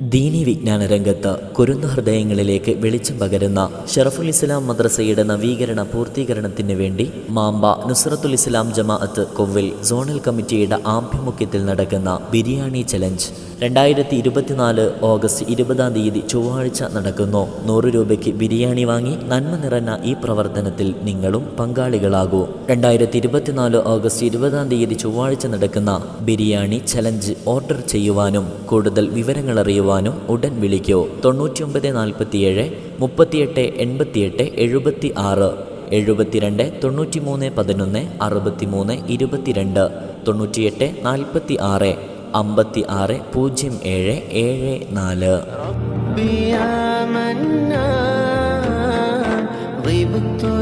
ദീനി വിജ്ഞാന രംഗത്ത് കുരുന്ന ഹൃദയങ്ങളിലേക്ക് വെളിച്ചം പകരുന്ന ഷറഫുൽ ഇസ്ലാം മദ്രസയുടെ നവീകരണ പൂർത്തീകരണത്തിന് വേണ്ടി മാമ്പ നുസ്രത്തുൽ ഇസ്ലാം ജമാഅത്ത് കൊവ്വിൽ സോണൽ കമ്മിറ്റിയുടെ ആഭിമുഖ്യത്തിൽ നടക്കുന്ന ബിരിയാണി ചലഞ്ച് രണ്ടായിരത്തി ഇരുപത്തിനാല് ഓഗസ്റ്റ് ഇരുപതാം തീയതി ചൊവ്വാഴ്ച നടക്കുന്നു. നൂറ് രൂപയ്ക്ക് ബിരിയാണി വാങ്ങി നന്മ നിറഞ്ഞ ഈ പ്രവർത്തനത്തിൽ നിങ്ങളും പങ്കാളികളാകൂ. രണ്ടായിരത്തി ഇരുപത്തിനാല് ഓഗസ്റ്റ് ഇരുപതാം തീയതി ചൊവ്വാഴ്ച നടക്കുന്ന ബിരിയാണി ചലഞ്ച് ഓർഡർ ചെയ്യുവാനും കൂടുതൽ വിവരങ്ങൾ അറിയുവാനും ഉടൻ വിളിക്കൂ. തൊണ്ണൂറ്റിയൊമ്പത് നാൽപ്പത്തിയേഴ് മുപ്പത്തിയെട്ട് എൺപത്തിയെട്ട് എഴുപത്തി ആറ് എഴുപത്തിരണ്ട് തൊണ്ണൂറ്റിമൂന്ന് പതിനൊന്ന് അറുപത്തിമൂന്ന് ഇരുപത്തിരണ്ട്. തൊണ്ണൂറ്റിയെട്ട് നാൽപ്പത്തി ആറ് അമ്പത്തി ആറ് പൂജ്യം ഏഴ് ഏഴ് നാല്. ിയാമന്നു